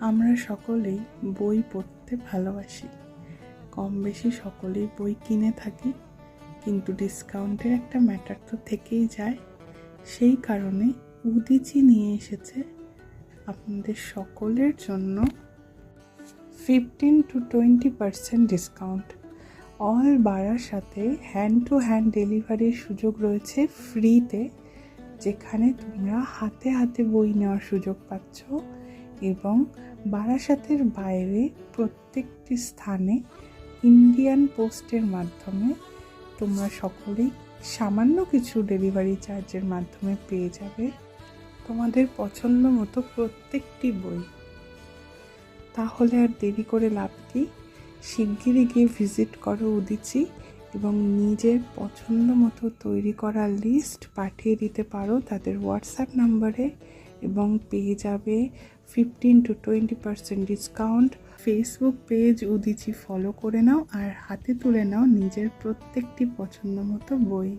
আমরা সকলেই বই পড়তে ভালোবাসি। কম বেশি সকলেই বই কিনে থাকি, কিন্তু ডিসকাউন্টের একটা ম্যাটার তো থেকেই যায়। সেই কারণে উদিচি নিয়ে এসেছে আপনাদের সকলের জন্য fifteen to twenty percent discount all বাড়ার সাথে হ্যান্ড টু হ্যান্ড ডেলিভারির সুযোগ রয়েছে ফ্রিতে যেখানে তোমরা হাতে হাতে বই নেওয়ার সুযোগ পাচ্ছ। এবং বারাসাতের বাইরে প্রত্যেকটি স্থানে ইন্ডিয়ান পোস্টের মাধ্যমে তোমরা সকলেই সামান্য কিছু ডেলিভারি চার্জের মাধ্যমে পেয়ে যাবে তোমাদের পছন্দ মতো প্রত্যেকটি বই। তাহলে আর দেরি করে লাভ কি? শিগগিরই গিয়ে ভিজিট করো উদিচি এবং নিজের পছন্দ মতো তৈরি করা লিস্ট পাঠিয়ে দিতে পারো তাদের হোয়াটসঅ্যাপ নাম্বারে। এবং পেয়ে যাবে fifteen to twenty percent discount Facebook page Udichi follow করে নাও আর হাতে তুলে নাও নিজের প্রত্যেকটি পছন্দ মতো বই।